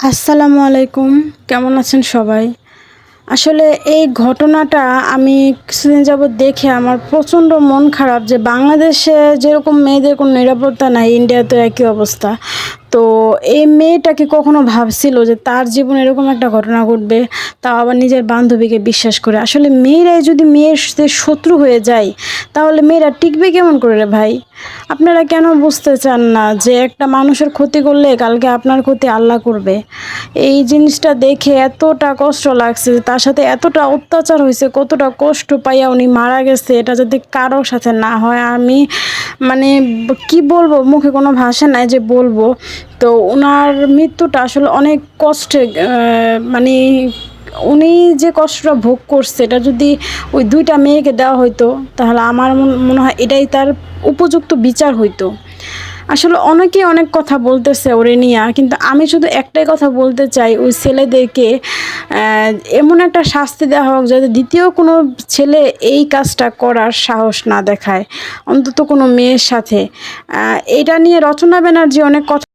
আসসালামু আলাইকুম। কেমন আছেন সবাই? আসলে এই ঘটনাটা আমি কিছুদিন যাবৎ দেখে আমার প্রচণ্ড মন খারাপ যে বাংলাদেশে যেরকম মেয়েদের কোনো নিরাপত্তা নাই, ইন্ডিয়াতে একই অবস্থা। তো এই মেয়েটাকে কখনো ভাবছিল যে তার জীবনে এরকম একটা ঘটনা ঘটবে? তাও আবার নিজের বান্ধবীকে বিশ্বাস করে। আসলে মেয়েরাই যদি মেয়ের শত্রু হয়ে যায়, তাহলে মেয়েরা টিকবে কেমন করে রে ভাই? আপনারা কেন বুঝতে চান না যে একটা মানুষের ক্ষতি করলে কালকে আপনার ক্ষতি আল্লাহ করবে? এই জিনিসটা দেখে এতটা কষ্ট লাগছে, তার সাথে এতটা অত্যাচার হয়েছে, কতটা কষ্ট পাইয়া উনি মারা গেছে, এটা যদি কারোর সাথে না হয়, আমি মানে কি বলব, মুখে কোনো ভাষা নাই যে বলব। তো ওনার মৃত্যুটা আসলে অনেক কষ্টে মানে উনি যে কষ্টটা ভোগ করছে, এটা যদি ওই দুইটা মেয়েকে দেওয়া হইতো, তাহলে আমার মন- হয় এটাই তার উপযুক্ত বিচার হইতো। আসলে অনেকেই অনেক কথা বলতেছে ওরে নিয়ে, কিন্তু আমি শুধু একটাই কথা বলতে চাই, ওই ছেলেদেরকে এমন একটা শাস্তি দেওয়া হোক যাতে দ্বিতীয় কোনো ছেলে এই কাজটা করার সাহস না দেখায়, অন্তত কোনো মেয়ের সাথে। এটা নিয়ে রচনা ব্যানার্জি অনেক কথা